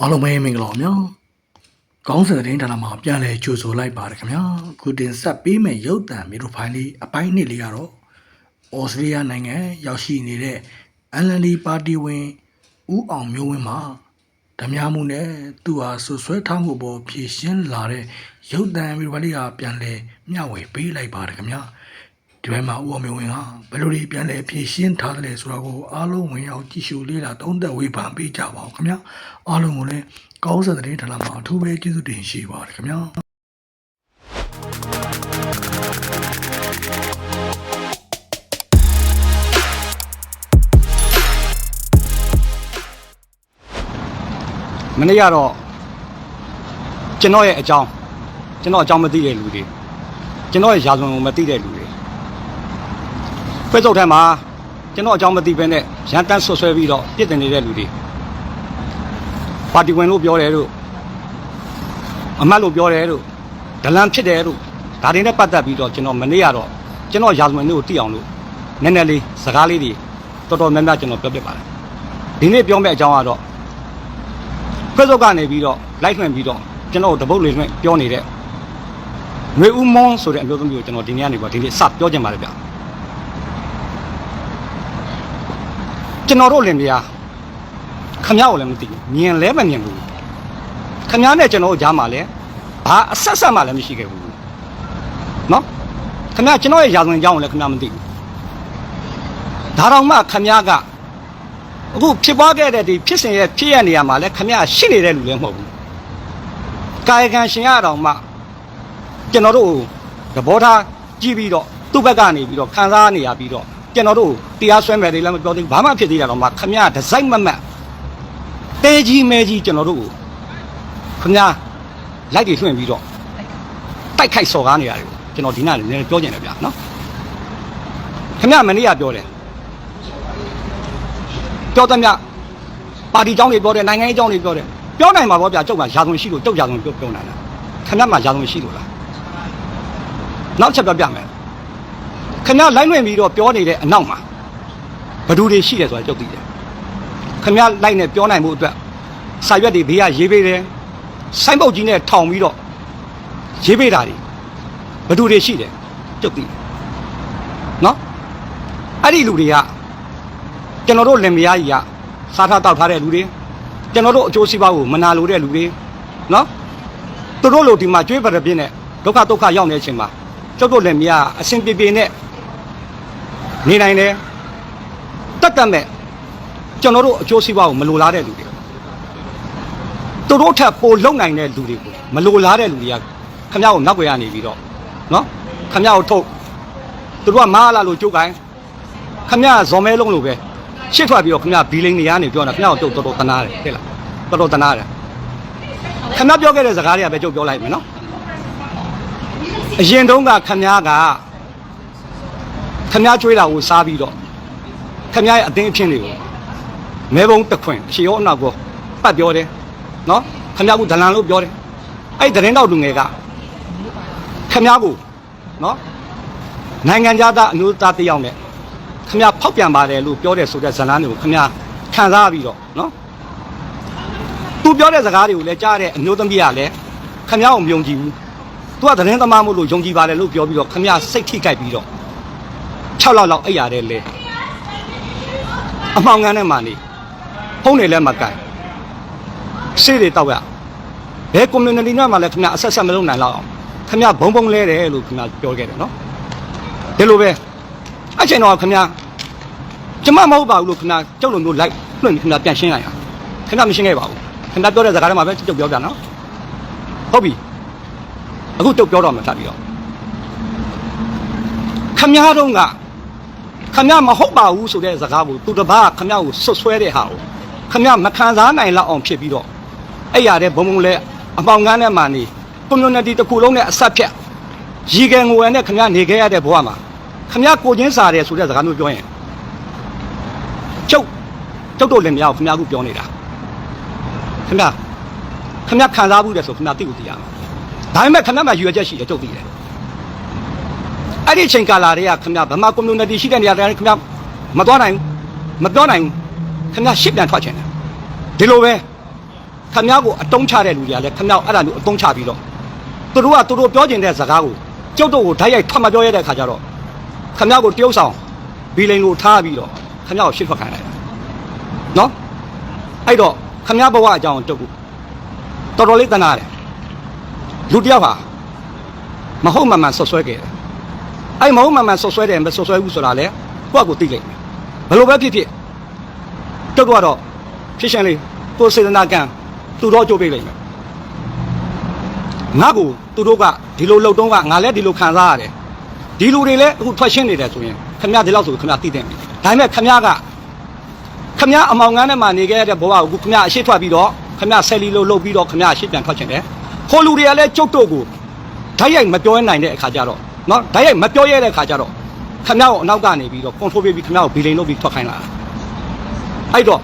အားလုံးပဲမင်္ဂလာပါများကောင်းစင်တဲ့ဌာနမှာပြန်လည်ကြိုဆိုလိုက်ပါတယ်ခင်ဗျာခုတင်ဆက်ပေးမယ့်ရုပ်သံမီရိုဖိုင်လေးအပိုင်းနှစ်လေးကတော့ဩစတြေးလျနိုင်ငံရောက်ရှိနေတဲ့ LND ပါတီဝင်ဦးအောင်မျိုးဝင်းမှာဓမြမှုနဲ့သူဟာဆွဆွဲထားမှုပေါ်ဖြည့်ရှင်းလာတဲ့ရုပ်သံမီရိုဖိုင်လေးကပြန်လည်မျှဝေပေးလိုက်ပါတယ်ခင်ဗျာ ဒီဘက်မှာဦးအောင်မျိုးဝင်းဟာဘယ်လိုတွေပြန်လည်ဖြည့်ရှင်းထားတယ်လဲဆိုတော့ကိုအားလုံးဝင်ရောက်ကြည့်ရှုလေ့လာသုံးသပ်ဝေဖန်ပေးကြပါဦးခင်ဗျာအားလုံးကိုလည်းကောင်းစတဲ့ထလာမှာအထူးပဲကျေးဇူးတင်ရှိပါတယ်ခင်ဗျာမနေ့ကတော့ကျွန်တော်ရဲ့အကြောင်းကျွန်တော်အကြောင်းမသိတဲ့လူတွေကျွန်တော်ရဲ့ရာဇဝင်ကိုမသိတဲ့လူတွေ ဖွဲ့စုပ်ထဲမှာကျွန်တော်အကြောင်းမသိဘဲနဲ့ရန်တန်းဆွဆွဲပြီးတော့ပြစ်တင်နေတဲ့လူတွေပါတီဝင်လို့ပြောတယ်လို့အမတ်လို့ပြောတယ်လို့ဒလန်ဖြစ်တယ်လို့ဒါတွေနဲ့ပတ်သက်ပြီးတော့ကျွန်တော်မနေ့ကတော့ကျွန်တော်ရာဇဝင်တွေကိုသိအောင်လို့နည်းနည်းလေးစကားလေးတွေတော်တော်များများကျွန်တော်ပြောပြပါတယ်ဒီနေ့ပြောမယ့်အကြောင်းကတော့ Facebook ကနေပြီးတော့ live လွှင့်ပြီးတော့ကျွန်တော်တပုတ်လေးလွှင့်ပြောနေတဲ့ຫນွေဦးမွန်းဆိုတဲ့အမျိုးသမီးကိုကျွန်တော်ဒီနေ့ကနေပြီးတော့ဒီနေ့စပြောချင်ပါတယ်ဗျ ကျွန်တော်တို့လင်တရားခမရကိုလည်းမသိဘူးမြင်လဲမမြင်ဘူးခမရနဲ့ကျွန်တော်တို့ကြားမှာလဲဘာအဆက်ဆက်မှလည်းမရှိခဲ့ဘူးနော်ခမရကျွန်တော်ရဲ့ရာဇဝင်အကြောင်းကိုလည်းခမရမသိဘူးဒါတော့မှခမရကအခုဖြစ်ပွားခဲ့တဲ့ဒီဖြစ်စဉ်ရဲ့ဖြစ်ရနေရမှာလဲခမရရှိနေတဲ့လူလည်းမဟုတ်ဘူးကာယကံရှင်ရတော်မှကျွန်တော်တို့သဘောထားကြည့်ပြီးတော့သူ့ဘက်ကနေပြီးတော့ခံစားနေရပြီးတော့ ကျွန်တော်တို့တရားစွဲမယ်တွေလည်းမပြောသေးဘူးဘာမှဖြစ်သေးတာတော့မှခမရဒီဇိုင်းမမတ်တဲကြီးမဲကြီးကျွန်တော်တို့ကိုခမရလိုက်တွေထွင့်ပြီးတော့တိုက်ခိုက်စော်ကားနေရတယ်ကျွန်တော်ဒီနေ့လည်းပြောကြတယ်ဗျာနော်ခမရမနေ့ကပြောတယ် ပြောသမျှပါတီเจ้าတွေပြောတယ်နိုင်ငံရေးเจ้าတွေပြောတယ်ပြောနိုင်မှာပေါ့ဗျာကျုပ်ကရာဇဝင်ရှိလို့ကျုပ်ရာဇဝင်ပြောပြောနိုင်တာခင်ဗျားမှာရာဇဝင်ရှိလို့လားနောက်ချက်ပြောပြမယ် ခင်ဗျားလိုက်လွင်ပြီးတော့ပြောနေတဲ့အနောက်မှာဘယ်သူတွေရှိတယ်ဆိုတာကျုပ်သိတယ်ခင်ဗျားလိုက်နေပြောနိုင်မှုအတွက်စာရွက်တွေဘေးကရေးပေးတယ်ဆိုင်းပုတ်ကြီးနဲ့ထောင်ပြီးတော့ရေးပေးတာတွေဘယ်သူတွေရှိတယ်ကျုပ်သိတယ်နော်အဲ့ဒီလူတွေကကျွန်တော်တို့လင်မယားကြီးကစားထားတောက်ထားတဲ့လူတွေကျွန်တော်တို့အကျိုးစီးပွားကိုမနာလိုတဲ့လူတွေနော်သူတို့လိုဒီမှာကျွေးပါတဲ့ပြင်းနဲ့ဒုက္ခဒုက္ခရောက်နေတဲ့အချိန်မှာကျုပ်တို့လင်မယားအစဉ်ပြေပြေနဲ့ နေနိုင်တယ်တတ်တတ်မဲ့ကျွန်တော်တို့အကျိုးစီးပွားကိုမလိုလားတဲ့လူတွေသူတို့ထက်ပိုလုံနိုင်တဲ့လူတွေကိုမလိုလားတဲ့လူတွေကခမရကိုနောက်ွယ်ရနေပြီးတော့နော်ခမရကိုထုတ်သူတို့ကမားလာလို့ကြုတ်ကိုင်းခမရဇော်မဲလုံးလို့ပဲရှစ်ထွက်ပြီးတော့ခမရဘီလိန်နေရနေပြောတာခမရကိုတုတ်တော်တော်တနာတယ်ဟဲ့လားတော်တော်တနာတယ်ခမရပြောခဲ့တဲ့စကားတွေကပဲကြုတ်ပြောလိုက်မယ်နော်အရင်တုန်းကခမရက ခင်ဗျကျွေးတာကိုစားပြီးတော့ခင်ဗျရဲ့အသင်းအဖြစ်တွေကိုမဲဘုံတစ်ခွင်ရှေရောအနောက်ကောပတ်ပြောတယ်နော်ခင်ဗျကဒလန်လို့ပြောတယ်အဲ့ဒီသတင်းတော့လူငယ်ကခင်ဗျကိုနော်နိုင်ငံသားအမျိုးသားတစ်ယောက်နဲ့ခမဖောက်ပြန်ပါတယ်လို့ပြောတယ်ဆိုတဲ့ဇာတ်လမ်းတွေကိုခမခံစားပြီးတော့နော်သူပြောတဲ့စကားတွေကိုလည်းကြားတဲ့အမျိုးသမီးကလည်းခမကိုမယုံကြည်ဘူးသူကသတင်းသမားမို့လို့ယုံကြည်ပါတယ်လို့ပြောပြီးတော့ခမစိတ်ထိခိုက်ပြီးတော့ 6လောက်လောက်အိပ်ရတယ်လေအမှောင်ငန်းထဲမှာနေဖုန်းတွေလည်းမကင်စေးတွေတောက်ရဘယ် community နဲ့မှလည်းခမအဆက်ဆက်မလုပ်နိုင်တော့အောင်ခမဘုံဘုံလဲတယ်လို့ခမပြောခဲ့တယ်နော်ဒီလိုပဲအချိန်တော့ခင်ဗျာကျမမဟုတ်ပါဘူးလို့ခင်ဗျာကျုပ်လိုမျိုးလိုက်လွှင့်ပြီးခင်ဗျာပြန်ရှင်းလိုက်ရခင်ဗျာမရှင်းခဲ့ပါဘူးခင်ဗျာပြောတဲ့စကားတွေမှာပဲကျုပ်ပြောပြနော်ဟုတ်ပြီအခုကျုပ်ပြောတော့မှဆက်ပြီးတော့ခင်ဗျားတို့က ခင်ဗျားမဟုတ်ပါဘူးဆိုတဲ့စကားကိုသူတစ်ပါးခင်ဗျားကိုဆွတ်ဆွဲတဲ့ဟာကိုခင်ဗျားမခံစားနိုင်လောက်အောင်ဖြစ်ပြီးတော့အဲ့ရတဲ့ဘုံဘုံလဲအပေါင်ကန်းထဲမှာနေ community တစ်ခုလုံးနဲ့အဆက်ဖြတ်ရီကယ်ငွေနဲ့ခင်ဗျားနေခဲ့ရတဲ့ဘဝမှာခမရကိုချင်းစားတယ်ဆိုတဲ့စကားမျိုးပြောရင်ကျုပ်ကျုပ်တို့လည်းမရဘူးခမရကပြောနေတာခမရခမရခံစားဘူးတယ်ဆိုခမရသိကိုသိရမှာဒါပေမဲ့ခမရမှာရွေချက်ရှိတယ်ကျုပ်သိတယ် အဲ့ဒီအချိန်ကာလတွေကခင်ဗျဗမာ community ရှိတဲ့နေရာတိုင်းခင်ဗျမသွားနိုင်မပြောနိုင်ခင်ဗျရှစ်ပြန်ထွက်ချင်တယ်ဒီလိုပဲခင်ဗျကိုအတုံးချတဲ့လူတွေကလည်းခင်ဗျအဲ့ဒါမျိုးအတုံးချပြီးတော့သူတို့ကသူတို့ပြောချင်တဲ့စကားကိုကျုပ်တို့ကိုဓာတ်ရိုက်ထွက်မပြောရတဲ့အခါကျတော့ခင်ဗျကိုတရုတ်ဆောင်ဘီလိန်ကိုထားပြီးတော့ခင်ဗျကိုရှစ်ထွက်ခိုင်းလိုက်နော်အဲ့တော့ခင်ဗျဘဝအကြောင်းတုတ်ကိုတော်တော်လေးတနာတယ်လူတယောက်ဟာမဟုတ်မှန်မှန်ဆွဆွဲခဲ့တယ် အဲ့မဟုတ်မှန်မှန်ဆွဆွဲတယ်မဆွဆွဲဘူးဆိုတာလေကိုယ့်အကိုသိလိုက်မယ်ဘယ်လိုပဲဖြစ်ဖြစ်တုတ်ကတော့ဖြစ်ရှင်လေးကိုယ်စေတနာကံသူတော်ကြိုးပေးလိုက်မယ်ငါ့ကိုသူတို့ကဒီလိုလှုပ်တုံးကငါလည်းဒီလိုခံစားရတယ်ဒီလူတွေလည်းအခုထွက်ရှင်းနေတယ်ဆိုရင်ခမရဒီလောက်ဆိုခမရသိတယ်ပြီဒါပေမဲ့ခမရကခမရအမောင်ငန်းထဲမှာနေခဲ့တဲ့ဘဝကိုခမရအရှိထွက်ပြီးတော့ခမရဆယ်လီလို့လှုပ်ပြီးတော့ခမရအရှိပြန်ထွက်ချင်တယ်ခိုးလူတွေကလည်းကျုပ်တို့ကိုဓာတ်ရိုက်မပြောနိုင်တဲ့အခါကျတော့ နော်ဓာတ်ရိုက်မပြောရတဲ့အခါကျတော့ခမရကိုအနောက်ကနေပြီးတော့ကွန်ထရိုးပေးပြီးခမရကိုဘီလိန်လုပ်ပြီးထွက်ခိုင်းလာတာအဲ့တော့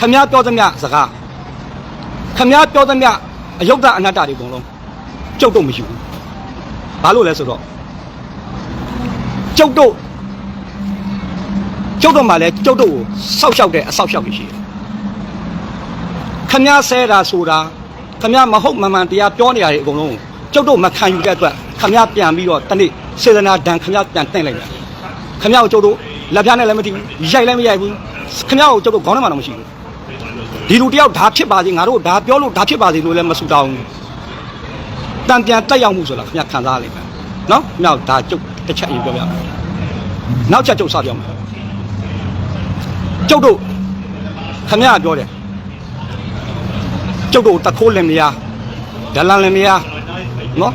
ခမရပြောသမျှစကားခမရပြောသမျှအယုဒ္ဓအနတ္တတွေအကုန်လုံးကျုပ်တို့မရှိဘူးဘာလို့လဲဆိုတော့ကျုပ်တို့ကျုပ်တို့မှလည်းကျုပ်တို့ကိုစောက်ရှောက်တဲ့အဆောက်ရှောက်ကြီးရှိတယ်ခမရဆဲတာဆိုတာခမရမဟုတ်မမှန်တရားပြောနေရတဲ့အကုန်လုံးကိုကျုပ်တို့မခံယူတဲ့အတွက် ခမရပြန်ပြီးတော့တနေ့စေတနာဒဏ်ခမရပြန်တင်လိုက်တယ်ခမရကိုကျုပ်တို့လက်ပြားနဲ့လည်းမတည်ဘူးရိုက်လည်းမရိုက်ဘူးခမရကိုကျုပ်တို့ခေါင်းထဲမှာတော့မရှိဘူးဒီလူတယောက်ဒါဖြစ်ပါစေငါတို့ဒါပြောလို့ဒါဖြစ်ပါစေလို့လည်းမဆူတောင်းဘူးတံပြန်တက်ရောက်မှုဆိုတာခမရခံစားရလိမ့်မယ်နော်ခမရဒါကျုပ်တစ်ချက်အရင်ပြောပြမယ်နောက်ချက်ကျုပ်စပြောမယ်ကျုပ်တို့ခမရပြောတယ်ကျုပ်တို့တခိုးလင်မယားဒလန်လင်မယား နော်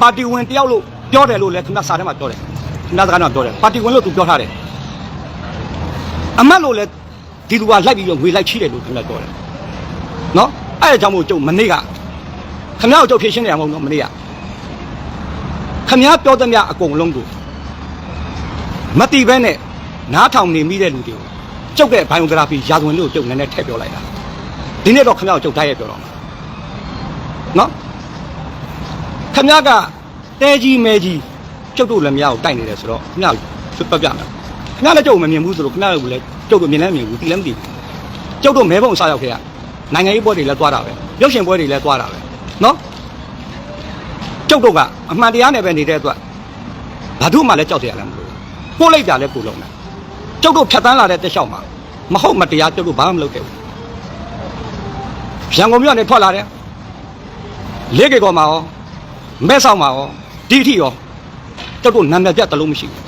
ပါတီဝင်တယောက်လို့ပြောတယ်လို့လည်းခင်ဗျစာထဲမှာပြောတယ်ခင်ဗျစကားထဲမှာပြောတယ်ပါတီဝင်လို့သူပြောထားတယ်အမတ်လို့လည်းဒီလူကလိုက်ပြီးတော့ငွေလိုက်ချီးတယ်လို့ခင်ဗျပြောတယ်နော်အဲ့ဒါကြောင့်မို့ကျုပ်မနေ့ကခင်ဗျကိုကျုပ်ဖြည့်ရှင်းနေရမဟုတ်နော်မနေ့ကခင်ဗျပြောသမျှအကုန်လုံးကိုမတိဘဲနဲ့နားထောင်နေမိတဲ့လူတွေကိုကျုပ်ရဲ့ biography ရာဇဝင်လို့ကျုပ်နည်းနည်းထည့်ပြောလိုက်တာဒီနေ့တော့ခင်ဗျကိုကျုပ်တိုက်ရိုက်ပြောတော့မှာနော် ခမကတဲကြီးမဲကြီးကျုပ်တို့လည်းမရအောင်တိုက်နေတယ်ဆိုတော့ခမဆွတ်ပတ်ပြမယ်ခမလည်းကျုပ်မမြင်ဘူးဆိုလို့ခမလည်းလည်းကျုပ်တို့မြင်လည်းမမြင်ဘူးတီလည်းမတီဘူးကျုပ်တို့မဲပုံစားရောက်ခဲ့ရနိုင်ငံရေးပွဲတွေလည်းသွားတာပဲရုပ်ရှင်ပွဲတွေလည်းသွားတာပဲနော်ကျုပ်တို့ကအမှန်တရားနဲ့ပဲနေတဲ့အတွက်ဘာတို့မှလည်းကြောက်တယ်ရလည်းမလို့ကိုလိုက်တာလည်းကိုလုံးတယ်ကျုပ်တို့ဖြတ်တန်းလာတဲ့တက်လျှောက်မှာမဟုတ်မတရားကျုပ်တို့ဘာမှမလုပ်ခဲ့ဘူးရန်ကုန်မြို့ကနေထွက်လာတယ်လေးကေကောမှာရော မဲ့ဆောင်ပါရောဒီအထိရောတော်တော်နာမည်ပြတလုံးမရှိဘူး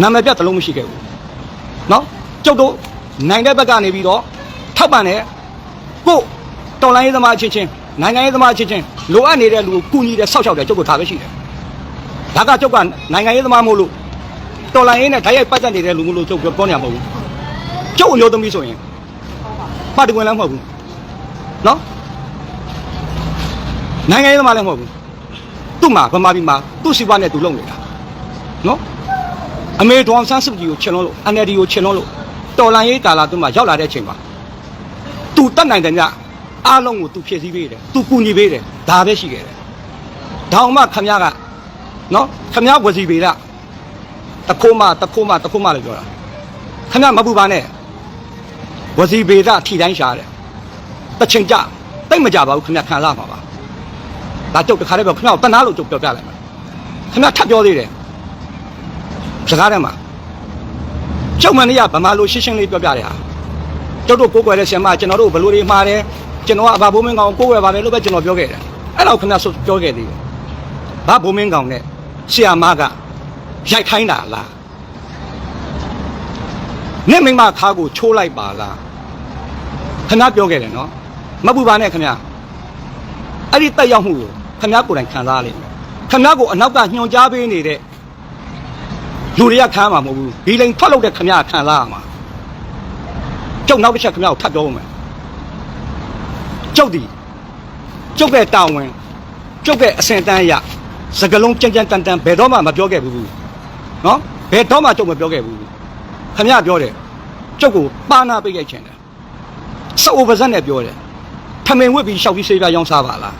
နာမည်ပြတလုံးမရှိခဲ့ဘူးနော်ကျုပ်တို့နိုင်တဲ့ဘက်ကနေပြီးတော့ထောက်ပံ့တဲ့ကိုတော်လိုင်းရေးသမားအချင်းချင်းနိုင်ငံရေးသမားအချင်းချင်းလိုအပ်နေတဲ့လူကိုကူညီတယ်ဆောက်ရှောက်တယ်ကျုပ်တို့ဒါပဲရှိတယ်ဒါကကျုပ်ကနိုင်ငံရေးသမားမဟုတ်လို့တော်လိုင်းရေးနဲ့ဓာတ်ရိုက်ပတ်သက်နေတဲ့လူမျိုးလို့ကျုပ်ပြောနေမှာမဟုတ်ဘူးကျုပ်အမျိုးသမီးဆိုရင်ပါတီဝင်လည်းမဟုတ်ဘူးနော် နိုင်ငံရေးသမားလည်းမဟုတ်ဘူးသူ့မှာဗမာပြည်မှာသူ့စီပွားနဲ့သူလုပ်နေတာနော်အမေဒေါ်ဆန်းစုကြည်ကိုချင်လို့လို့ NLD ကိုချင်လို့လို့တော်လန်ရေးကာလာသူ့မှာရောက်လာတဲ့အချိန်မှာသူတတ်နိုင်တယ်ညအားလုံးကိုသူဖြည့်ဆည်းပေးတယ်သူကူညီပေးတယ်ဒါပဲရှိခဲ့တယ်ဒါအောင်မှခမရကနော်ခမရဝစီပေရတခိုးမတခိုးမတခိုးမလို့ပြောတာခမရမပူပါနဲ့ဝစီပေရထီတိုင်းရှာတယ်တချင်ကြတိတ်မကြပါဘူးခမရခံစားမှာပါ ဒါကျုပ်တခါတည်းပြောခင်ဗျားတနာလို့ကျုပ်ပြောပြလိုက်မယ်ခင်ဗျားထပ်ပြောသေးတယ်စကားထဲမှာကျုပ်မနေ့ကဗမာလိုရှင်းရှင်းလေးပြောပြတယ်ဟာကျုပ်တို့ကိုးကွယ်တဲ့ဆရာမကျွန်တော်တို့ဘလို့တွေမှားတယ်ကျွန်တော်ကအဘဘိုးမင်းကောင်ကိုးကွယ်ပါတယ်လို့ပဲကျွန်တော်ပြောခဲ့တယ်အဲ့တော့ခင်ဗျားဆိုပြောခဲ့သေးတယ်ဘာဘိုးမင်းကောင်နဲ့ဆရာမကရိုက်ခိုင်းတာလားနဲ့မိမခါကိုချိုးလိုက်ပါလားခင်ဗျားပြောခဲ့တယ်နော်မပူပါနဲ့ခင်ဗျားအဲ့ဒီတက်ရောက်မှုကို ခင်ဗျားကိုယ်တိုင်ခံစားရလိမ့်မယ်ခင်ဗျားကိုအနောက်ကညှို့ကြားပေးနေတဲ့လူတွေကခံမှာမဟုတ်ဘူးဒီလိန်ထွက်လောက်တဲ့ခင်ဗျားခံစားရမှာကျောက်နောက်တစ်ချက်ခင်ဗျားကိုထပ်ပြောမယ်ကျောက်ဒီကျောက်ရဲ့တာဝန်ကျောက်ရဲ့အစင်တန်းရစကလုံးကြမ်းကြမ်းတန်တန်ဘယ်တော့မှမပြောခဲ့ဘူးနော်ဘယ်တော့မှကျောက်မပြောခဲ့ဘူးခင်ဗျားပြောတယ်ကျောက်ကိုပါနာပိတ်ရိုက်ချင်တယ်စအိုပါဇက်နဲ့ပြောတယ်ထမင်ဝစ်ပြီးရှောက်ပြီးဆေးပြားရောင်းစားပါလား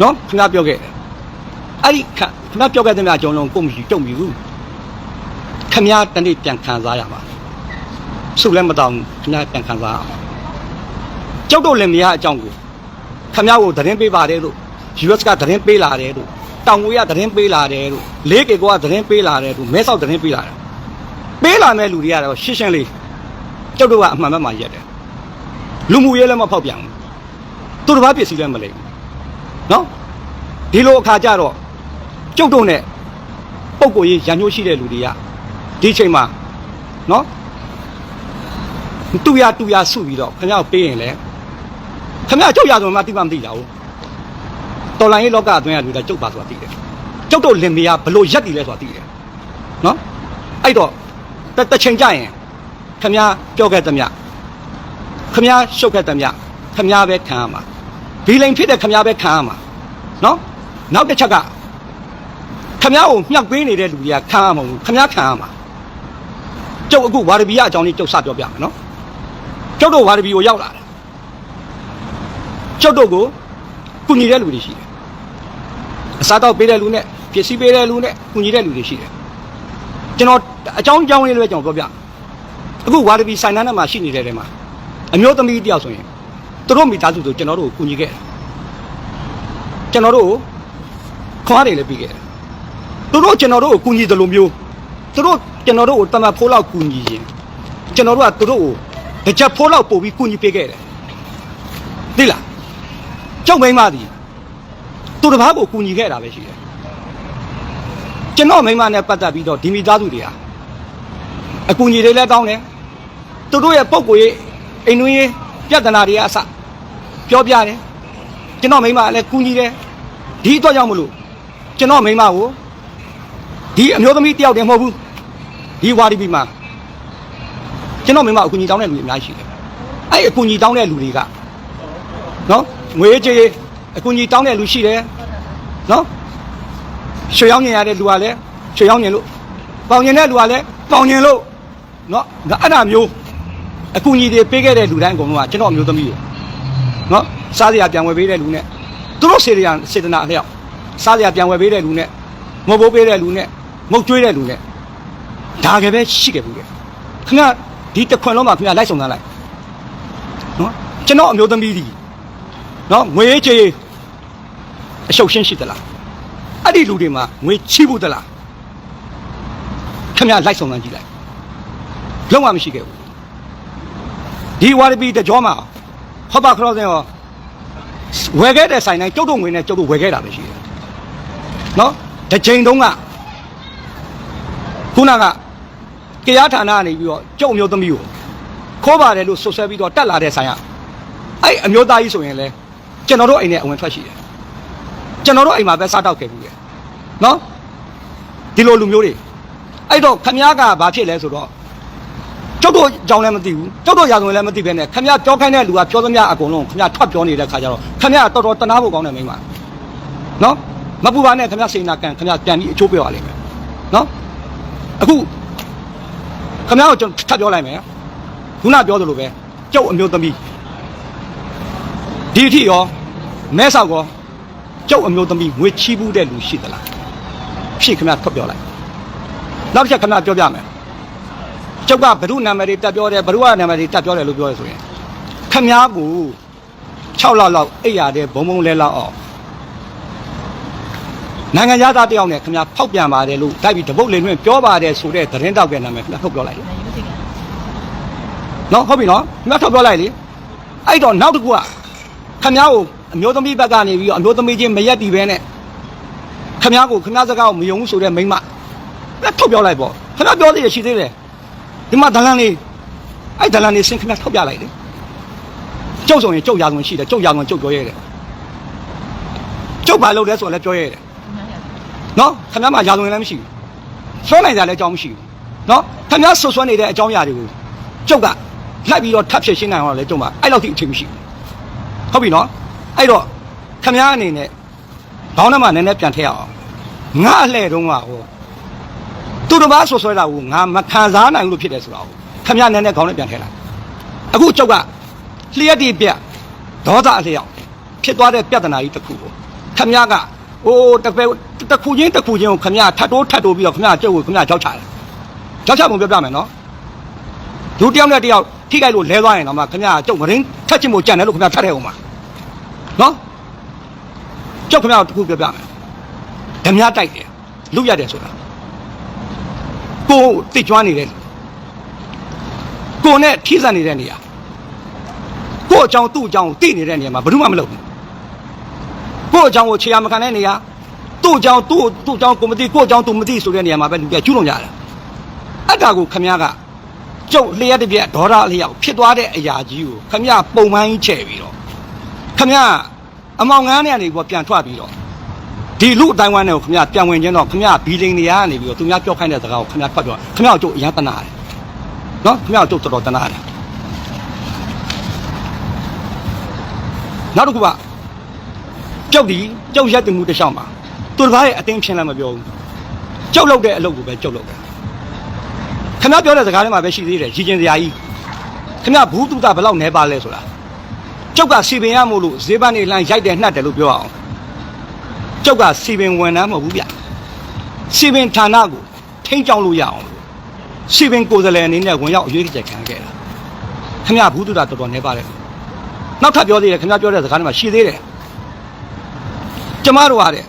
နော်ခင်ဗျားပြောခဲ့တယ်အဲ့ဒီခခင်ဗျားပြောခဲ့တဲ့မြအကြောင်းလုံးကိုမရှိတုံပြီဘူးခင်ဗျားတနေ့ပြန်ခံစားရပါစုလည်းမတောင်းခင်ဗျားပြန်ခံစားရအောင်ကျုပ်တို့လည်းမရအကြောင်းကိုခမရကိုသတင်းပေးပါတယ်လို့ US ကသတင်းပေးလာတယ်လို့တောင်ကိုရသတင်းပေးလာတယ်လို့လေးကေကသတင်းပေးလာတယ်လို့မဲဆောက်သတင်းပေးလာတယ်ပေးလာမဲ့လူတွေကတော့ရှင်းရှင်းလေးကျုပ်တို့ကအမှန်မှန်မှရက်တယ်လူမှုရေးလည်းမဖောက်ပြန်ဘူးသူတစ်ပါးပစ္စည်းလည်းမလိမ့်ဘူး နော်ဒီလိုအခါကျတော့ကျုပ်တို့ ਨੇ ပုံကိုရေးရန်ညှိုးရှိတဲ့လူတွေကဒီအချိန်မှာနော်တူရတူရစုပြီးတော့ခင်ဗျားကိုပေးရင်လေခင်ဗျားကြောက်ရဆိုမှတိမမသိတာဟုတ်တော်လိုင်းရေးလောကအတွင်းကလူတွေကြောက်ပါဆိုတာသိတယ်ကြောက်တော့လင်မယားဘလို့ရက်တည်လဲဆိုတာသိတယ်နော်အဲ့တော့တစ်တစ်ချိန်ကြရင်ခင်ဗျားပြောခဲ့သမျှခင်ဗျားရှုပ်ခဲ့သမျှခင်ဗျားပဲခံရမှာ ဘီလိန်ဖြစ်တဲ့ခင်ဗျားပဲခံရမှာနော်နောက်တစ်ချက်ကခင်ဗျားကိုမြှောက်ပေးနေတဲ့လူတွေကခံရမှာမဟုတ်ဘူးခင်ဗျားခံရမှာကျုပ်အခုဝါရဘီရအကြောင်းလေးကျုပ်စပြောပြမယ်နော်ကျုပ်တို့ဝါရဘီကိုရောက်လာတယ်ကျုပ်တို့ကိုကုညီတဲ့လူတွေရှိတယ်အစားတော့ပေးတဲ့လူနဲ့ပစ္စည်းပေးတဲ့လူနဲ့ကုညီတဲ့လူတွေရှိတယ်ကျွန်တော်အကြောင်းအကြောင်းလေးလည်းကျွန်တော်ပြောပြအခုဝါရဘီဆိုင်နန်းထဲမှာရှိနေတဲ့တဲမှာအမျိုးသမီးတယောက်ဆိုရင် သူတို့မိသားစုဆိုကျွန်တော်တို့ကိုကုညီခဲ့တယ်ကျွန်တော်တို့ကိုခွားတယ်လည်းပြီးခဲ့တယ်သူတို့ကျွန်တော်တို့ကိုကုညီတယ်လို့မျိုးသူတို့ကျွန်တော်တို့ကိုတမတ်ဖိုးလောက်ကုညီရင်ကျွန်တော်တို့ကသူတို့ကိုတစ်ချက်ဖိုးလောက်ပို့ပြီးကုညီပေးခဲ့တယ်သိလားကျောက်မိန်းမသည်သူတစ်ပါးကိုကုညီခဲ့တာပဲရှိတယ်ကျွန်တော်မိန်းမနဲ့ပတ်သက်ပြီးတော့ဒီမိသားစုတွေဟာအကူအညီတွေလည်းတောင်းတယ်သူတို့ရဲ့ပုံကိုယ်ရေးအိမ်တွင်းရေးပြဿနာတွေကအစ ပြောပြတယ်ကျွန်တော်မိန်းမလည်းကူညီတယ်ဒီအတွက်ကြောင့်မလို့ကျွန်တော်မိန်းမကိုဒီအမျိုးသမီးတယောက်တည်းမဟုတ်ဘူးဒီဝါဒီဘီမှာကျွန်တော်မိန်းမအကူအညီတောင်းတဲ့လူတွေအများကြီးရှိတယ်အဲ့ဒီအကူအညီတောင်းတဲ့လူတွေကနော်ငွေကြေးအကူအညီတောင်းတဲ့လူရှိတယ်နော်ရွှေရောင်းညင်ရတဲ့လူကလည်းရွှေရောင်းညင်လို့ပေါင်ညင်တဲ့လူကလည်းပေါင်ညင်လို့နော်ဒါအဲ့ဒါမျိုးအကူအညီတွေပေးခဲ့တဲ့လူတိုင်းအကုန်လုံးကကျွန်တော်အမျိုးသမီးတွေ နော်စားစရာပြန်ဝယ်ပေးတဲ့လူနဲ့သူတို့စေတရာစေတနာအလျောက်စားစရာပြန်ဝယ်ပေးတဲ့လူနဲ့ငုတ်ဘိုးပေးတဲ့လူနဲ့ငုတ်ကျွေးတဲ့လူနဲ့ဒါကြပဲရှိခဲ့ဘူးလေခင်ဗျာဒီတစ်ခွင်လုံးမှာခင်ဗျာလိုက်ဆောင်သားလိုက်နော်ကျွန်တော်အမျိုးသမီးဒီနော်ငွေရေးချေအရှုပ်ရှင်းရှိသလားအဲ့ဒီလူတွေမှာငွေချီးဘူးသလားခင်ဗျာလိုက်ဆောင်သားကြည့်လိုက်လုံးဝမရှိခဲ့ဘူးဒီဝါရပီတကြောမှာ ဟောပါခရောစင်ရောဝယ်ခဲ့တဲ့ဆိုင်တိုင်းကျုပ်တို့ငွေနဲ့ကျုပ်တို့ဝယ်ခဲ့တာပဲရှိတယ်နော်တစ်ချိန်တုန်းကခုနကကြားဌာနကနေပြီးတော့ကျုပ်အမျိုးသမီးကိုခိုးပါတယ်လို့ဆွဆွဲပြီးတော့တက်လာတဲ့ဆိုင်ကအဲ့အမျိုးသားကြီးဆိုရင်လေကျွန်တော်တို့အိမ်နဲ့အဝင်ထွက်ရှိတယ်ကျွန်တော်တို့အိမ်မှာပဲစားတောက်ခဲ့ဘူးလေနော်ဒီလိုလူမျိုးတွေအဲ့တော့ခမားကဘာဖြစ်လဲဆိုတော့ ကျုပ်တို့ကြောင်လည်းမသိဘူးကျုပ်တို့ရာဇဝင်လည်းမသိဘဲနဲ့ခမားပြောခိုင်းတဲ့လူကပြောသမျှအကုန်လုံးခမားထွက်ပြောနေတဲ့ခါကျတော့ခမားကတော်တော်တနာဖို့ကောင်းတယ်မိန်းမနော်မပူပါနဲ့ခမားစိန်နာကန်ခမားပြန်ပြီးအချိုးပြောရလိမ့်မယ်နော်အခုခမားကိုကျွန်တော်ထပ်ပြောလိုက်မယ်ခုနပြောသလိုပဲကျုပ်အမျိုးသမီးဒီအထိရောမဲဆောက်ရောကျုပ်အမျိုးသမီးငွေချီးဘူးတဲ့လူရှိသလားဖြည့်ခမားထွက်ပြောလိုက်နောက်တစ်ချက်ခမားပြောပြမယ် ကျုပ်ကဘ ᱹ နာမည်တွေတက်ပြောတယ်ဘ ᱹ ကနာမည်တွေတက်ပြောတယ်လို့ပြောရဆိုရင်ခမားကို6လောက်လောက်အိပ်ရတဲ့ဘုံဘုံလဲလောက်အောင်နိုင်ငံသားတယောက်နဲ့ခင်ဗျာဖောက်ပြန်ပါတယ်လို့တိုက်ပြီးတပုတ်လင်လွင့်ပြောပါတယ်ဆိုတဲ့သတင်းတောက်ကနာမည်ခင်ဗျာထုတ်ပြောလိုက်လေနော်ဟုတ်ပြီနော်ခင်ဗျာထုတ်ပြောလိုက်လေအဲ့တော့နောက်တစ်ခုကခင်ဗျားကိုအမျိုးသမီးဘက်ကနေပြီးတော့အမျိုးသမီးချင်းမရက်တီပဲနဲ့ခင်ဗျားကိုခင်ဗျားစကားကိုမယုံဘူးဆိုတဲ့မိန်းမအဲ့ထုတ်ပြောလိုက်ပေါ့ခင်ဗျားပြောသေးရရှိသေးတယ် ဒီမှာဒလန်လေးအဲ့ဒလန်လေးစင်ခင်ဗျားထုတ်ပြလိုက်လေကျုပ်ဆိုရင်ကျုပ်ရာဇဝင်ရှိတယ်ကျုပ်ရာဇဝင်ကျုပ်ပြောရဲတယ်ကျုပ်ဘာလုပ်လဲဆိုတော့လည်းပြောရဲတယ်နော်ခင်ဗျားမှာယာသွင်လည်းမရှိဘူးဆွဲနိုင်ကြလည်းအကြောင်းမရှိဘူးနော်ခင်ဗျားဆွဆွဲနေတဲ့အကြောင်းအရာတွေကိုကျုပ်ကလိုက်ပြီးတော့ထပ်ဖြစ်ရှင်းနိုင်အောင်လည်းကျုပ်မှာအဲ့လောက်ထိအချိန်မရှိဘူးဟုတ်ပြီနော်အဲ့တော့ခင်ဗျားအနေနဲ့ဘောင်းထဲမှာနည်းနည်းပြန်ထည့်အောင်ငါအလှဲ့တုံးကဟော သူတစ်ပါးဆွဆွဲတာကိုငါမခံစားနိုင်ဘူးလို့ဖြစ်တယ်ဆိုတာကိုခင်ဗျားနည်းနည်းခေါင်းနဲ့ပြန်ထည့်လိုက်အခုကျုပ်ကလျှက်တိပြက်ဒေါသအလျောက်ဖြစ်သွားတဲ့ပြဿနာကြီးတစ်ခုကိုခင်ဗျားကဟိုတပည့်တစ်ခုချင်းတစ်ခုချင်းကိုခမရထတ်တိုးထတ်တိုးပြီးတော့ခမရကျုပ်ကိုခမရကြောက်ချတယ်ကြောက်ချပုံပြောပြမယ်နော်လူတစ်ယောက်နဲ့တစ်ယောက်ထထိခိုက်လို့လဲသွားရင်တော့မှခင်ဗျာကျုပ်မရင်းထက်ချင်မို့ကြံတယ်လို့ခင်ဗျာထပ်ထဲအောင်ပါနော်ကျုပ်ခင်ဗျာတခုပြောပြမယ်ဓမြတိုက်တယ်လူရတယ်ဆိုတာ ကိုတိတ်ကျွမ်းနေတဲ့လူကိုနဲ့ထိစပ်နေတဲ့နေရာကိုအကြောင်းသူ့အကြောင်းတိနေတဲ့နေရာမှာဘယ်သူမှမလုပ်ဘူးကိုအကြောင်းကိုခြေရမခံတဲ့နေရာသူ့အကြောင်းသူ့သူ့အကြောင်းကိုမသိကိုအကြောင်းသူမသိဆိုတဲ့နေရာမှာပဲလူပြကျူးလွန်ကြတယ်အဲ့ဒါကိုခင်ဗျားကကျုပ်လျှက်တစ်ပြက်ဒေါ်ရအလျောက်ဖြစ်သွားတဲ့အရာကြီးကိုခမရပုံမှန်ကြီးချဲ့ပြီးတော့ခမရအမောင်ငန်းနဲ့ကနေပြီးတော့ပြန်ထွက်ပြီးတော့ ဒီလူအတိုင်းဝိုင်းနဲ့ကိုခမရပြန်ဝင်ခြင်းတော့ခမရဘီလင်းတွေကနေပြီးတော့သူများပြောခိုင်းတဲ့စကားကိုခမရဖတ်ပြောခမရကျုပ်အရန်တနာတယ်နော်ခမရကျုပ်တော်တော်တနာတယ်နောက်တစ်ခုကကျုပ်ဒီကျုပ်ရက်တင်မှုတစ်လျှောက်မှာသူတစ်ပါးရဲ့အတင်းဖြင်းလည်းမပြောဘူးကျုပ်လုပ်တဲ့အလုပ်ကိုပဲကျုပ်လုပ်တယ်ခင်ဗျားပြောတဲ့စကားထဲမှာပဲရှိသေးတယ်ရည်ကျင်စရာကြီးခင်ဗျားဘူးတုတဘယ်လောက်နဲပါလဲဆိုတာကျုပ်ကစီပင်ရမို့လို့ဈေးပန်းနေလှမ်းရိုက်တယ်နှက်တယ်လို့ပြောအောင် ကျုပ်ကစီပင်ဝန်ထမ်းမဟုတ်ဘူးဗျစီပင်ဌာနကိုထိန်းချောင်းလို့ရအောင်လို့စီပင်ကိုယ်စားလှယ်အနေနဲ့ဝင်ရောက်အရေးကြီးခံခဲ့တာခင်ဗျားဘူးတုတတော်တော်နဲပါတယ်နောက်ထပ်ပြောသေးတယ်ခင်ဗျားပြောတဲ့စကားထဲမှာရှိသေးတယ်ကျမတို့ကတဲ့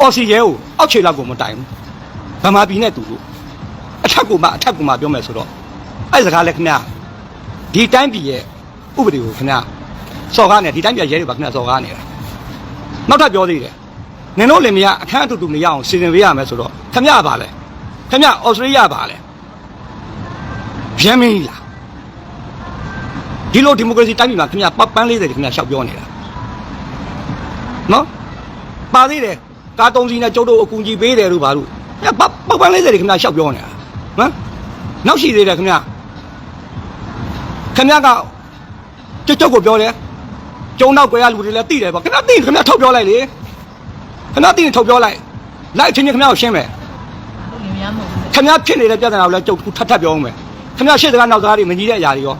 အော်စီရဲကိုအောက်ခြေလောက်ကိုမတိုင်ဘူးဗမာပြည်နဲ့တူလို့အထက်ကူမှအထက်ကူမှပြောမယ်ဆိုတော့အဲ့စကားလဲခင်ဗျာဒီတိုင်းပြည်ရဲ့ဥပဒေကိုခင်ဗျာစော်ကားနေဒီတိုင်းပြည်ရဲတွေပါခင်ဗျာစော်ကားနေတာ နောက်ထပ်ပြောသေးတယ်နင်တို့လင်မယားအခန်းအတူတူနေရအောင်စီစဉ်ပေးရမယ်ဆိုတော့ခင်ဗျာပါလဲခင်ဗျာဩစတြေးလျပါလဲဗြဟ္မင်းလားဒီလိုဒီမိုကရေစီတိုင်းပြည်မှာခင်ဗျာပတ်ပန်း40ခင်ဗျာရှောက်ပြောနေတာနော်ပါသေးတယ်ကားတုံးစီနဲ့ကျုပ်တို့အကူကြီးပေးတယ်လို့ပါလို့ညပတ်ပတ်ပန်း40ခင်ဗျာရှောက်ပြောနေတာဟမ်နောက်ရှိသေးတယ်ခင်ဗျခင်ဗျကကြွကြွကိုပြောတယ် ကျုံနောက်ကွယ်ရလူတွေလည်းတိတယ်ပေါ့ခင်ဗျတိခင်ဗျထုတ်ပြောလိုက်လေခင်ဗျတိထုတ်ပြောလိုက်လိုက်ချင်းချင်းခင်ဗျကိုရှင်းမယ်ဟုတ်ရင်များမဟုတ်ဘူးခင်ဗျဖြစ်နေတဲ့ပြဿနာကိုလည်းကျုပ်ထပ်ထပ်ပြောအောင်မယ်ခင်ဗျရှေ့စကားနောက်စကားတွေမကြီးတဲ့အရာတွေရော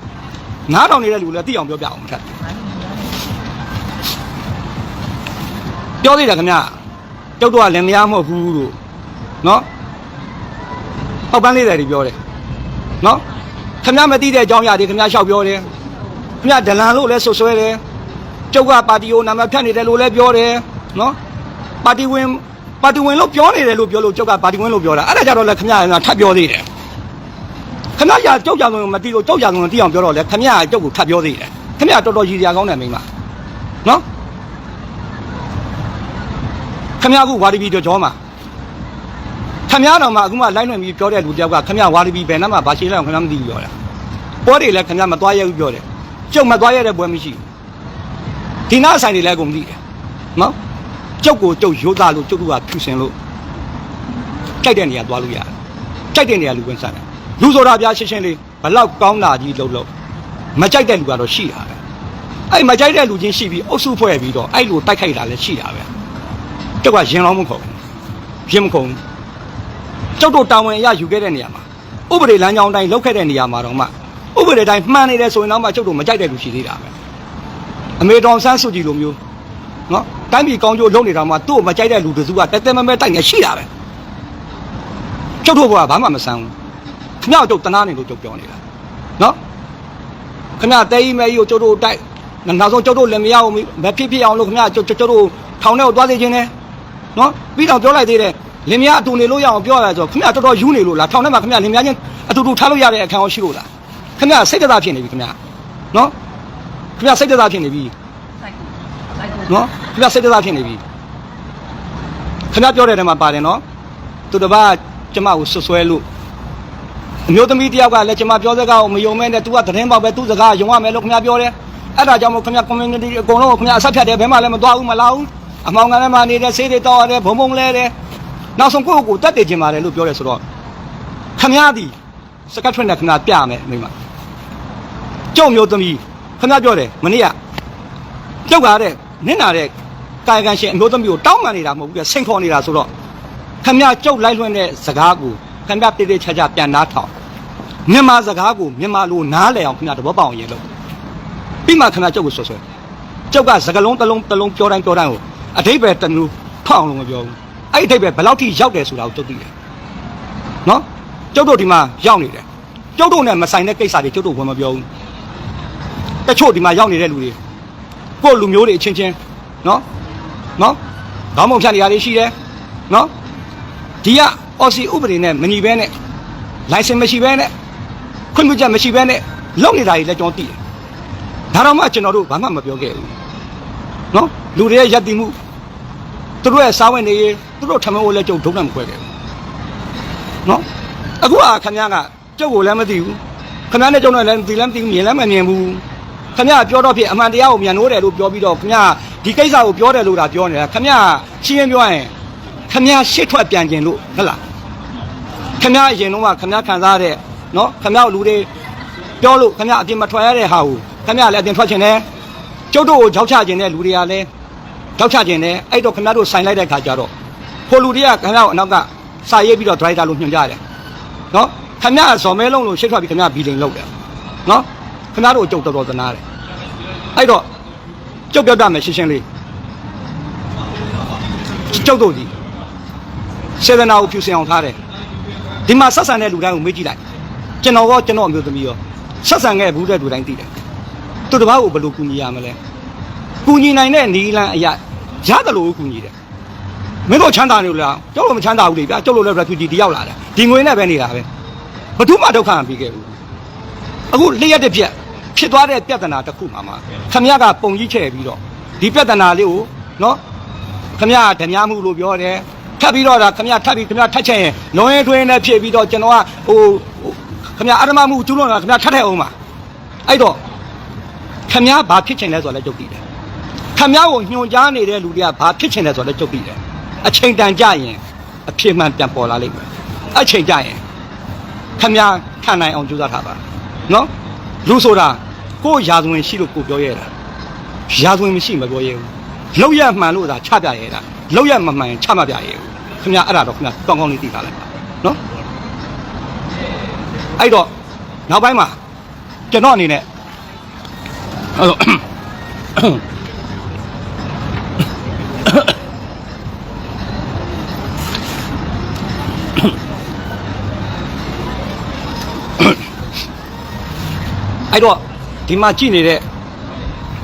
နားထောင်နေတဲ့လူလည်းတိအောင်ပြောပြအောင်ထပ်။ဘာလို့များလဲပြောသေးတယ်ခင်ဗျကျုပ်တို့ကလည်းမရမဟုတ်ဘူးလို့နော်ဟောက်ပန်းလေးတွေပြောတယ်နော်ခင်ဗျမသိတဲ့အကြောင်းအရာတွေခင်ဗျရှောက်ပြောတယ်ခင်ဗျဒလန်လို့လည်းဆွဆွဲတယ် ကျုပ်ကပါတီကိုနာမည်ဖြတ်နေတယ်လို့လည်းပြောတယ်နော်ပါတီဝင်ပါတီဝင်လို့ပြောနေတယ်လို့ပြောလို့ကျုပ်ကပါတီဝင်လို့ပြောတာအဲ့ဒါကြတော့လည်းခင်ဗျကထပ်ပြောသေးတယ်ခင်ဗျရာကျုပ်ကြောင့်မသိလို့ကျုပ်ကြောင့်မသိအောင်ပြောတော့လေခင်ဗျကကျုပ်ကိုထပ်ပြောသေးတယ်ခင်ဗျတော်တော်ရည်စရာကောင်းတယ်မိန်းမနော်ခင်ဗျကဝါဒီဘီတို့ကြောမှာခင်ဗျတော်မှာအခုမှလိုက်လွင်ပြီးပြောတဲ့လူတယောက်ကခင်ဗျဝါဒီဘီဘယ်နှမှာဘာရှိလဲအောင်ခင်ဗျမသိဘူးပြောတာပွဲတွေလည်းခင်ဗျမသွားရဘူးပြောတယ်ကျုပ်မသွားရတဲ့ပွဲမရှိဘူး ဒီနားဆိုင်တွေလည်းကုန်သိတယ်နော်ကျုပ်ကိုကျုပ်ရိုးသားလို့ကျုပ်တို့ကဖြူစင်လို့ကြိုက်တဲ့နေရာသွားလို့ရတယ်ကြိုက်တဲ့နေရာလူဝင်စားတယ်လူဆိုတာဗျာရှင်းရှင်းလေးဘလောက်ကောင်းတာကြီးလုံးလုံးမကြိုက်တဲ့လူကတော့ရှိတာပဲအဲ့မကြိုက်တဲ့လူချင်းရှိပြီးအုပ်စုဖွဲ့ပြီးတော့အဲ့လိုတိုက်ခိုက်တာလည်းရှိတာပဲကျုပ်ကရင်လောင်းမခုံဘူးရင်မခုံဘူးကျုပ်တို့တာဝန်အရယူခဲ့တဲ့နေရာမှာဥပဒေလမ်းကြောင်းအတိုင်းလောက်ခဲ့တဲ့နေရာမှာတော့မှဥပဒေတိုင်းမှန်နေတယ်ဆိုရင်တော့မှကျုပ်တို့မကြိုက်တဲ့လူရှိသေးတာပဲ အမေတော်ဆန်းစုကြည်လိုမျိုးနော်တိုင်းပြည်ကောင်းကျိုးလုပ်နေတာမှသူ့ကိုမကြိုက်တဲ့လူတစုကတဲတဲမဲမဲတိုက်နေရှိတာပဲကျုပ်တို့ကဘာမှမဆန်းဘူးခင်ဗျားတို့တနာနေလို့ကျုပ်ပြောနေတာနော်ခင်ဗျားတဲကြီးမဲကြီးကိုကျုပ်တို့တိုက်နောက်ဆုံးကျုပ်တို့လည်းမရအောင်မဖြစ်ဖြစ်အောင်လို့ခင်ဗျားကျုပ်ကျုပ်တို့ထောင်ထဲကိုသွားစေခြင်းနဲ့နော်ပြီးတော့ပြောလိုက်သေးတယ်လင်မယားအတူနေလို့ရအောင်ပြောရတာဆိုခင်ဗျားတော်တော်ယူနေလို့လားထောင်ထဲမှာခင်ဗျားလင်မယားချင်းအတူတူထားလို့ရတဲ့အခန်းရောရှိလို့လားခင်ဗျစိတ်တသာဖြစ်နေပြီခင်ဗျနော် ခင်ဗျစိတ်တသာဖြစ်နေပြီ။စိုက်ကိုစိုက်ကိုနော်ခင်ဗျစိတ်တသာဖြစ်နေပြီခင်ဗျပြောတဲ့ထဲမှာပါတယ်နော်သူတစ်ပါးကျမကိုဆွဆွဲလို့အမျိုးသမီးတယောက်ကလည်းကျမပြောစကားကိုမယုံမဲနဲ့ तू ကသတင်းပေါက်ပဲသူ့စကားယုံရမယ်လို့ခင်ဗျပြောတယ်အဲ့ဒါကြောင့်မို့ခင်ဗျ community အကုန်လုံးကိုခင်ဗျအဆက်ဖြတ်တယ်ဘယ်မှလည်းမသွားဘူးမလာဘူးအမောင်ကလည်းမနေတဲ့ဆေးတွေတောက်ရတယ်ဘုံဘုံလဲတယ်နောက်ဆုံးကိုယ့်ကိုယ်ကိုတတ်တည်ခြင်းပါတယ်လို့ပြောတယ်ဆိုတော့ခင်ဗျားသည်စကတ်ထွန်းနဲ့ခင်ဗျပြမယ်မိမကျုံမျိုးသမီး ခင်ဗျားပြောတယ်မနေ့ကကျုပ်ကတဲ့နင့်နာတဲ့ကာယကံရှင်အမျိုးသမီးကိုတောင်းပန်နေတာမဟုတ်ဘူးတဲ့စိန်ခေါ်နေတာဆိုတော့ခင်ဗျားကျုပ်လိုက်လွှင့်တဲ့စကားကိုခင်ဗျားတိတိကျကျပြန်နားထောင်မြန်မာစကားကိုမြန်မာလိုနားလည်အောင်ခင်ဗျားတဘောပေါအောင်ရေလို့ပြီးမှခင်ဗျားကျုပ်ကိုဆွဆွဲကျုပ်ကစကလုံးတစ်လုံးတစ်လုံးပြောတိုင်းပြောတိုင်းကိုအတိတ်ပဲတစ်မျိုးဖောက်အောင်လို့မပြောဘူးအဲ့ဒီအတိတ်ပဲဘယ်လောက်ထိရောက်တယ်ဆိုတာကိုကျုပ်သိတယ်နော်ကျုပ်တို့ဒီမှာရောက်နေတယ်ကျုပ်တို့နဲ့မဆိုင်တဲ့ကိစ္စတွေကျုပ်တို့ဝင်မပြောဘူး တချို့ဒီမှာရောက်နေတဲ့လူတွေကိုယ့်လူမျိုးတွေအချင်းချင်းနော်နော်ခေါင်းမုံဖြတ်နေရတွေရှိတယ်နော်ဒီကအော်စီဥပဒေနဲ့မညီဘဲနဲ့လိုင်စင်မရှိဘဲနဲ့ခွင့်ပြုချက်မရှိဘဲနဲ့လုပ်နေတာတွေလည်းကျွန်တော်သိတယ်ဒါတော့မှကျွန်တော်တို့ဘာမှမပြောခဲ့ဘူးနော်လူတွေရဲ့ယက်တီမှုသူတို့ရဲ့စားဝင်နေရေးသူတို့ထမင်းကိုလည်းကျုပ်ဒုံးနဲ့မခွဲခဲ့ဘူးနော်အခုကခင်ဗျားကကျုပ်ကိုလည်းမသိဘူးခင်ဗျားနဲ့ကျုပ်နဲ့လည်းဒီလည်းမသိဘူးမြင်လည်းမမြင်ဘူး ခင်ဗျားပြောတော့ဖြစ်အမှန်တရားကိုမြန်လို့တယ်လို့ပြောပြီးတော့ခင်ဗျားဒီကိစ္စကိုပြောတယ်လို့ဒါပြောနေတာခင်ဗျားရှင်းရှင်းပြောရင်ခင်ဗျားရှစ်ထွက်ပြန်ကျင်လို့ဟုတ်လားခင်ဗျားအရင်တော့ကခင်ဗျားခံစားရတဲ့နော်ခင်ဗျားလူတွေပြောလို့ခင်ဗျားအပြင်မထွက်ရတဲ့ဟာကိုခင်ဗျားလည်းအပြင်ထွက်ချင်တယ်ကျုပ်တို့ကိုကြောက်ချခြင်းတဲ့လူတွေကလည်းကြောက်ချခြင်းတယ်အဲ့တော့ခင်ဗျားတို့ဆိုင်လိုက်တဲ့ခါကျတော့ခိုလူတွေကခင်ဗျားကိုအနောက်ကစာရေးပြီးတော့ဒရိုက်တာလို့ညွှန်ကြတယ်နော်ခမရဇော်မဲလုံးလို့ရှစ်ထွက်ပြီးခမရဘီလိန်လောက်တယ်နော် ခမရတို့ကြုတ်တော်တော်သနာတယ်အဲ့တော့ကြုတ်ပြတ်ပြမယ်ရှင်းရှင်းလေးကြုတ်တို့ဒီစေတနာကိုဖြူစင်အောင်ထားတယ်ဒီမှာဆက်ဆံတဲ့လူတိုင်းကိုမေးကြည့်လိုက်ကျွန်တော်ရောကျွန်တော်အမျိုးသမီးရောဆက်ဆံခဲ့ဘူးတဲ့လူတိုင်းသိတယ်သူတစ်ပါးကိုဘယ်လိုကူညီရမလဲကူညီနိုင်တဲ့နီလန်းအရာရတယ်လို့ကူညီတယ်မင်းတို့ချမ်းသာနေလို့လားကျောက်လို့မချမ်းသာဘူးလေဗျာကျောက်လို့လည်း refugee တယောက်လာတယ်ဒီငွေနဲ့ပဲနေတာပဲဘယ်သူမှဒုက္ခမပြီးခဲ့ဘူးအခုလျှက်တစ်ပြက် ဖြစ်သွားတဲ့ပြဿနာတစ်ခုမှမှခမရကပုံကြီးချဲ့ပြီးတော့ဒီပြဿနာလေးကိုနော်ခမရဓမြမှုလို့ပြောတယ်ထပ်ပြီးတော့ဒါခမရထပ်ပြီးခမရထပ်ချက်ရင်လွန်ရင်တွင်းနဲ့ဖြစ်ပြီးတော့ကျွန်တော်ကဟိုခမရအရမမှုကျူးလွန်တာခမရထပ်ထည့်အောင်ပါအဲ့တော့ခမရဘာဖြစ်ချင်လဲဆိုတော့လည်းကြုတ်တည်တယ်ခမရကိုညွှန်ကြားနေတဲ့လူတွေကဘာဖြစ်ချင်လဲဆိုတော့လည်းကြုတ်တည်တယ်အချိန်တန်ကြရင်အဖြစ်မှန်ပြန်ပေါ်လာလိမ့်မယ်အချိန်ကြရင်ခမည်းခံနိုင်အောင်ကြိုးစားထားပါနော် လူဆိုတာကိုယ်ရာဇဝင်ရှိလို့ကိုယ်ပြောရတာရာဇဝင်မရှိမပြောရဘူးလောက်ရမှန်လို့သာချပြရတာလောက်ရမမှန်ရင်ချမပြရဘူးခမည်းအဲ့ဒါတော့ခမည်းကောင်းကောင်းလေးသိထားလိုက်ပါနော်အဲ့တော့နောက်ပိုင်းမှာကျွန်တော်အနေနဲ့အဲ့တော့ အဲ့တော့ဒီမှာကြည့်နေတဲ့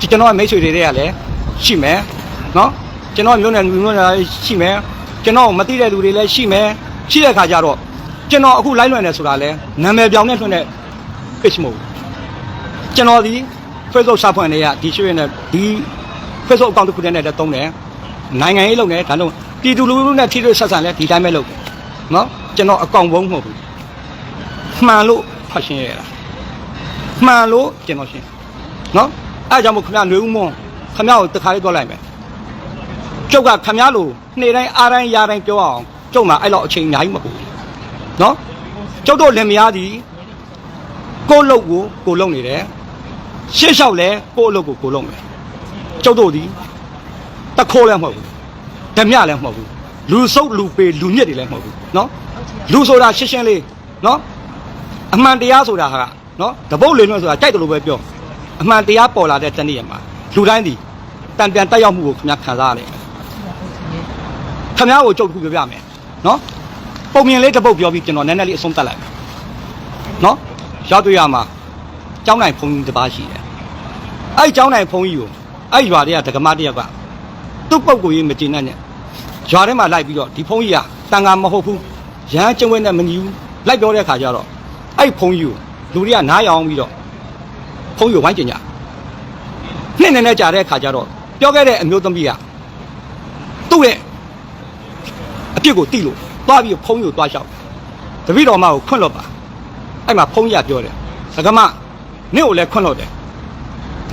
ဒီကျွန်တော်ရဲ့မိတ်ဆွေတွေကလည်းရှိမယ်နော်ကျွန်တော်မျိုးနဲ့မျိုးနဲ့လည်းရှိမယ်ကျွန်တော်မသိတဲ့လူတွေလည်းရှိမယ်ရှိတဲ့ခါကျတော့ကျွန်တော်အခုလိုက်လွှင့်နေဆိုတာလဲနာမည်ပြောင်းနဲ့လွှင့်တဲ့ page မဟုတ်ဘူးကျွန်တော်ဒီ Facebook စာဖွင့်နေရဒီရွှေနဲ့ဒီ Facebook account တစ်ခုတည်းနဲ့လည်းတုံးတယ်နိုင်ငံရေးလုပ်နေဒါတော့ပြည်သူလူထုနဲ့ထိတွေ့ဆက်ဆံလဲဒီတိုင်းပဲလုပ်တယ်နော်ကျွန်တော်အကောင့်ဘုံမဟုတ်ဘူးမှန်လို့ဖတ်ရှင်းရတာ မှန်လို့ကျွန်တော်ရှင်းနော်အဲဒါကြောင့်မို့ခင်ဗျာຫນွေဦးမွန်းခင်ဗျာကိုတခါလေးပြောလိုက်မယ်ကျုပ်ကခင်ဗျာလိုနေ့တိုင်းအားတိုင်းရာတိုင်းပြောအောင်ကျုပ်မှာအဲ့လောက်အချိန်အများကြီးမပူဘူးနော်ကျုပ်တို့လင်မယားသည်ကိုယ့်လုပ်ကိုကိုယ်လုပ်နေတယ်ရှေ့လျှောက်လဲကိုယ့်အလုပ်ကိုကိုယ်လုပ်မယ်ကျုပ်တို့သည်တခိုးလည်းမဟုတ်ဘူးဓမြလည်းမဟုတ်ဘူးလူစုပ်လူပေလူညစ်တွေလည်းမဟုတ်ဘူးနော်လူဆိုတာရှင်းရှင်းလေးနော်အမှန်တရားဆိုတာဟာ နော်တပုတ်လင်းလို့ဆိုတာကြိုက်တယ်လို့ပဲပြောအမှန်တရားပေါ်လာတဲ့တနေ့ရက်မှာလူတိုင်းဒီတန်ပြန်တက်ရောက်မှုကိုခင်ဗျာခံစားရတယ်ခင်ဗျားကိုကြုတ်တစ်ခုပြောပြမယ်နော်ပုံမြင်လေးတစ်ပုတ်ပြောပြီးကျွန်တော်နည်းနည်းလေးအဆုံးသတ်လိုက်မယ်နော်ရောက်တွေ့ရမှာကျောင်းနိုင်ဖုန်းကြီးတစ်ပါးရှိတယ်အဲ့ဒီကျောင်းနိုင်ဖုန်းကြီးကိုအဲ့ဒီရွာတွေကဒကမတယောက်ကသူ့ပုတ်ကိုကြီးမကျင်နဲ့နဲ့ရွာထဲမှာလိုက်ပြီးတော့ဒီဖုန်းကြီးကတန်ခါမဟုတ်ဘူးရဟန်းကျုံဝဲနဲ့မညီဘူးလိုက်ပြောတဲ့ခါကျတော့အဲ့ဒီဖုန်းကြီးကို လူတွေကနားရောင်ပြီးတော့ဖုန်းကြီးကိုဝိုင်းကျင်ကြနှစ်နဲ့နဲ့ကြာတဲ့ခါကျတော့ပြောခဲ့တဲ့အမျိုးသမီးကသူ့ရဲ့အပြစ်ကိုတိလို့သွားပြီးဖုန်းကြီးကိုသွားလျှောက်တပည့်တော်မကိုခွန့်လွတ်ပါအဲ့မှာဖုန်းကြီးကပြောတယ်ဒကမနင့်ကိုလည်းခွန့်လွတ်တယ်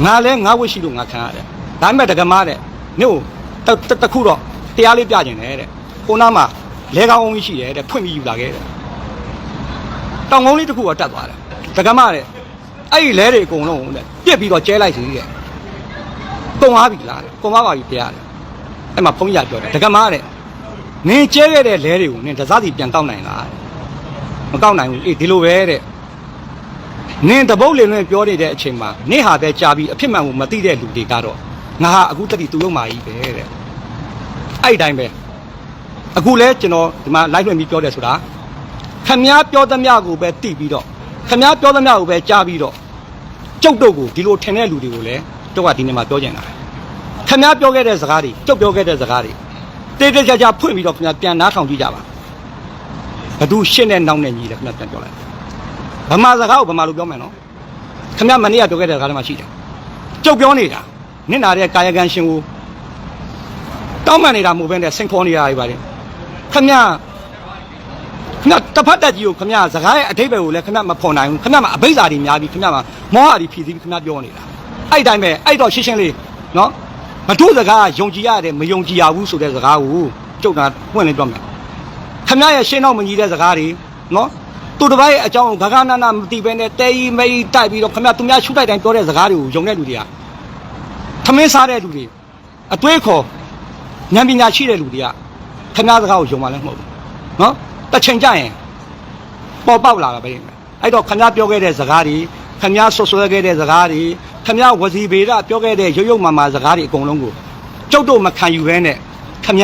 ငါလည်းငါဝတ်ရှိလို့ငါခံရတယ်ဒါပေမဲ့ဒကမတဲ့နင့်ကိုတတခုတော့တရားလေးပြကျင်တယ်တဲ့ကိုနားမှာလဲကောင်းအောင်ရှိတယ်တဲ့ဖွင့်ပြီးယူလာခဲ့တယ်တောင်ကုန်းလေးတစ်ခုကတက်သွားတယ် ဒကမတဲ့အဲ့ဒီလဲတွေအကုန်လုံးတဲ့ပြက်ပြီးတော့ကျဲလိုက်စီတဲ့ကုံသွားပြီလားတဲ့ကုံသွားပါပြီတရားတဲ့အဲ့မှာဖုန်းကြီးကပြောတယ်ဒကမတဲ့နင်ကျဲခဲ့တဲ့လဲတွေကိုနင်တစားစီပြန်ကောက်နိုင်လားတဲ့မကောက်နိုင်ဘူးအေးဒီလိုပဲတဲ့နင်တပုတ်လင်လွင်ပြောနေတဲ့အချိန်မှာနင့်ဟာပဲကြာပြီးအဖြစ်မှန်ကိုမသိတဲ့လူတွေကတော့ငါဟာအခုတတိသူ့လုံးမာကြီးပဲတဲ့အဲ့ဒီတိုင်းပဲအခုလဲကျွန်တော်ဒီမှာ live လွှင့်ပြီးပြောတယ်ဆိုတာခမည်းပြောသမျှကိုပဲတိပြီးတော့ ခင်ဗျားပြောသမျှကိုပဲကြားပြီးတော့ကျုပ်တို့ကိုဒီလိုထင်တဲ့လူတွေကိုလည်းတော့ကဒီနေ့မှာပြောကြင်တာခင်ဗျားပြောခဲ့တဲ့စကားတွေကျုပ်ပြောခဲ့တဲ့စကားတွေတေးတေးချာချာဖွင့်ပြီးတော့ခင်ဗျားပြန်နားထောင်ကြည့်ကြပါဘသူရှင်းတဲ့နောက်နဲ့ညီတယ်ခင်ဗျားပြန်ပြောလိုက်ဗမာစကားကိုဗမာလိုပြောမယ်နော်ခင်ဗျားမနေ့ကပြောခဲ့တဲ့စကားတွေမှာရှိတယ်ကျုပ်ပြောနေတာနင့်နာတဲ့ကာယကံရှင်ကိုတောင်းပန်နေတာမဟုတ်ဘဲနဲ့စင်ခေါ်နေတာတွေပါတယ်ခ င်ဗျားခဏတစ်ဖက်တက်ကြီးကိုခမရစကားရဲ့အထိပ္ပယ်ကိုလည်းခမမဖော်နိုင်ဘူးခမမအဘိဇာတွေများပြီးခမမမောဟတွေဖြည့်စည်းပြီးခမပြောနေတာအဲ့ဒီတိုင်းပဲအဲ့တော့ရှင်းရှင်းလေးနော်မတို့စကားကယုံကြည်ရတယ်မယုံကြည်ရဘူးဆိုတဲ့စကားကိုကျုပ်ကပွင့်လင်းပြောမယ်ခမရဲ့ရှင်းတော့မညီတဲ့စကားတွေနော်သူတစ်ပိုင်းရဲ့အကြောင်းကိုဂဂနာနာမသိဘဲနဲ့တဲကြီးမဲကြီးတိုက်ပြီးတော့ခမသူများရှုတိုက်တိုင်းပြောတဲ့စကားတွေကိုယုံတဲ့လူတွေကခမင်းစားတဲ့လူတွေအတွေးခေါ်ဉာဏ်ပညာရှိတဲ့လူတွေကခမစကားကိုယုံမှလည်းမဟုတ်ဘူးနော် တစ်ချိန်ကြရင် ပေါ်ပေါက်လာတာပဲအဲ့တော့ခမပြောခဲ့တဲ့စကားတွေခမဆွဆွဲခဲ့တဲ့စကားတွေခမဝစီဗေဒပြောခဲ့တဲ့ရုပ်ရုပ်မာမာစကားတွေအကုန်လုံးကိုကျုပ်တို့မခံယူဘဲနဲ့ခမ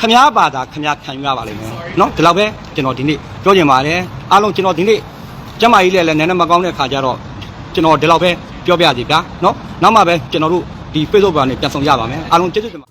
ခမဘာသာခမခံယူရပါလိမ့်မယ်เนาะဒီလောက်ပဲကျွန်တော်ဒီနေ့ပြောချင်ပါတယ်အားလုံးကျွန်တော်ဒီနေ့ကျမကြီးလည်းလည်းနည်းနည်းမကောင်းတဲ့ခါကျတော့ကျွန်တော်ဒီလောက်ပဲပြောပြစီဗျာเนาะနောက်မှပဲကျွန်တော်တို့ဒီ Facebook ကနေပြန်ဆောင်ရပါမယ်အားလုံးကျေးဇူးတင်ပါ